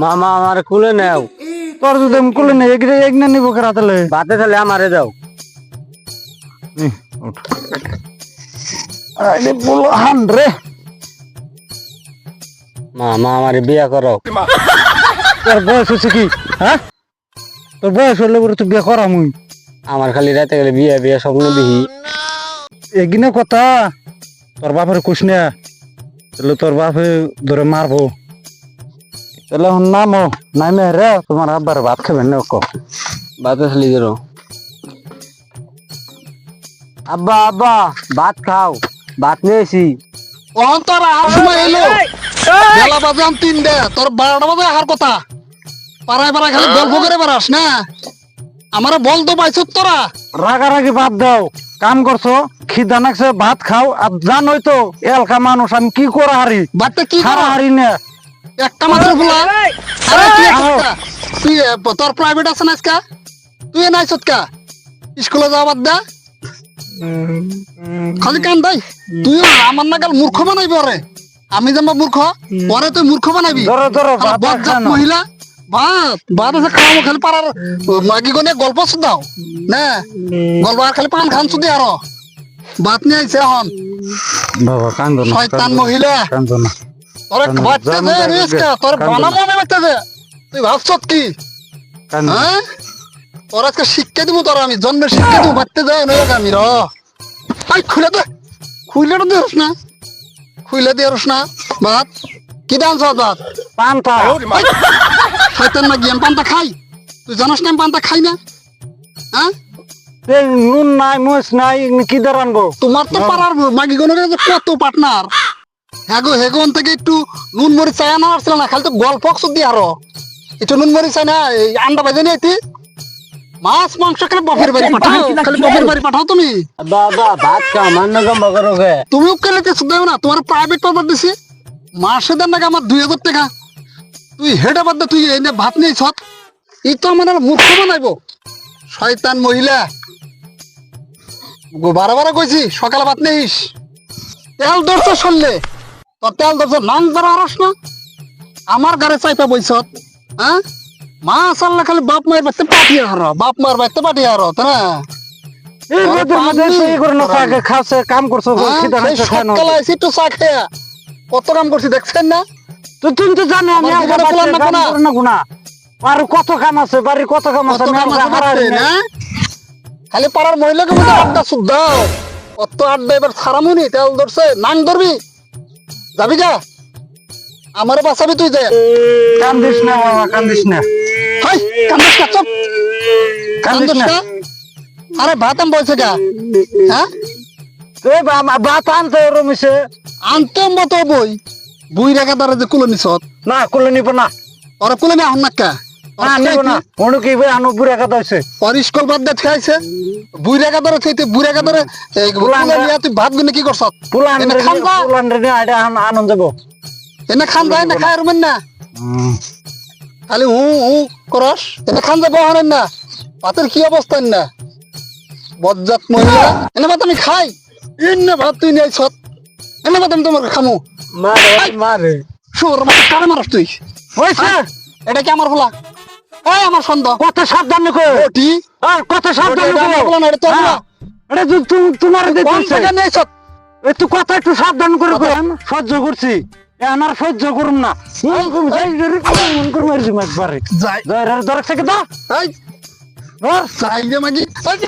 মামা আমার কুলে নেও। তোর যদি আমি করলে না এগিয়ে এগিয়ে নিব কেরা তাহলে বাতে তাহলে আমারে দাও। আরে বলো হান রে। মামা আমারে বিয়া করো তোর বয়স হচ্ছে কি? হ্যাঁ? তোর বয়স হলে পরে তুই বিয়ে করা মুই আমার খালি রাতে গেলে বিয়া বিয়া স্বপ্ন দেখি। এগিনে কথা। তোর বাপের কুস না তাহলে তোর বাপে ধরে মারবো। তাহলে এখন নামো। নামে রে তোমার আব্বার ভাত খাবেন না ক। বাতে খালি ধরো। আব্বা আব্বা ভাত খাও। ভাত নিয়েছি অহন তোর সময় এলো। বেলা বাজে আম তিনটে। তোর বারোটা বাজে আহার কথা। পাড়ায় পাড়ায় খালি গল্প করে বেড়াস না? আমারে বল তো পাইছ তোরা। রাগারাগি বাদ দাও। কাম করছ খিদা নাকছে ভাত খাও। আর জানোই তো এলকা মানুষ আমি কি করে হারি? বাড়তে কি করা? হারি না। একটা মাত্র ফুলা আরে তুই তুই তোর প্রাইভেট আছে না আজকা? তুই এ নাইছত কা স্কুলে যাওয়া বাদ দা। খালি কান দাই তুই আমার নাগাল মূর্খ বানাইবি ওরে। আমি যেমন মূর্খ ওরে তুই মূর্খ বজ্জাত মহিলা। ভাত ভাত আছে খাওয়াবো খালি পারার মাগি গনে গল্প শুধাও। না গল্প আর খালি পান খান শুধু আরও। ভাত নিয়ে আইছে এখন। বাবা কান্দো না শয়তান মহিলা। কান্দো না। তোর বাচ্চা দে রিস্কা তোর বানাবো আমি বাচ্চা দে তুই ভাবছত কি। হ্যাঁ? তোর আজকে শিক্ষা দিব তোর আমি জন্মের শিক্ষা দিব বাড়তে যায় নয় আমি র। আই খুলে দে। খুলে তো দিস না। খুলে দিস না। ভাত কি দাম ভাত পান্তা। ওই, না জ্ঞান পান্তা খাই। তুই জানাস না পান্তা খাই না? হ্যাঁ? নুন নাই মুস নাই কি আনব? তোমার তো পারার মাগি গনের কত পার্টনার হ্যাগো হেগন থেকে একটু নুন মরিচ চাই না আসছিল না খালি তো গল্প দিয়ে আরও। একটু নুন মরিচ চাই না এই আন্ডা বাজে নিয়ে আইতি। মাছ মাংস খালি বফের বাড়ি পাঠাও খালি বফের বাড়ি পাঠাও তুমি। আব্বা ভাত খাও মান না গম্বা করো গে তুমি উকেলে শুধু না তোমার প্রাইভেট পাবার দিছি। মাসে দেন নাকি আমার দুই হাজার টাকা। তুই হেডে বাদ দে, তুই এনে ভাত নিয়ে সৎ এই তো আমার আর মূর্খ বানাইবো। শয়তান মহিলা। গো বারে বারে কইছি সকালে ভাত নেইস তেল ধরছে শুনলে তোর তেল ধরছে নাং ধরা হারস না। আমার গাড়ি চাইপা বইছত হ্যাঁ মা আসাল্লা খালি বাপ মায়ের বাড়তে পাঠিয়ে হার বাপ মায়ের বাড়তে পাঠিয়ে হার তাই না? কাম করছ হ্যাঁ, সকালে একটু চা খেয়া কত কাম করছি দেখছেন না? তো তুমি তো জানো আমি আমার আলগা জীবনে বাচ্চা পোলার না কাম আর কত আছে বাড়ির কত কাম আছে। না? খালি পাড়ার মহিলাকে আড্ডা শুদ্ধাও কত আড্ডা এবার ছাড়ামুনি তেল ধরছে নাং ধরবি? যাবি যা। আমারও বাঁচাবি তুই যে কান্দিস না বাবা কান্দিস না। হাই কান্দিস না চুপ। কান্দিস না। আরে ভাত আম বলছে গা। হ্যাঁ? তো আনতে রমিছে আনতে মতো বই। বুই রেখা দ্বারা যে কুলনি সত না কুলনি না। ওরা কুলনি আহন নাক্কা খালি হু হু করস। এনে খান যাব হারেন না। ভাতের কি অবস্থা না? বজ্জাত মহিলা। এনে ভাত আমি খাই। এনে ভাত তুই নিয়ে আইছত এনে ভাত আমি তোমার খামু। মারে মারে শুয়োর মাথা কারে মারস তুই? হইছে হ্যাঁ? এটা কি আমার ভোলা? এই আমার সন্দেহ কত সাবধান কো ওটি আর কত সাবধান এটা আমার না এটা এটা তো তুমি তোমার কোন নিয়ে আইছত কথা একটু সাবধান করে করেন সহ্য করছি এনার আর সহ্য করুন না মন করুম যাই রে, মন করুম আর দিম একবারে যাই যাই রে থেকে এই মাগি এই,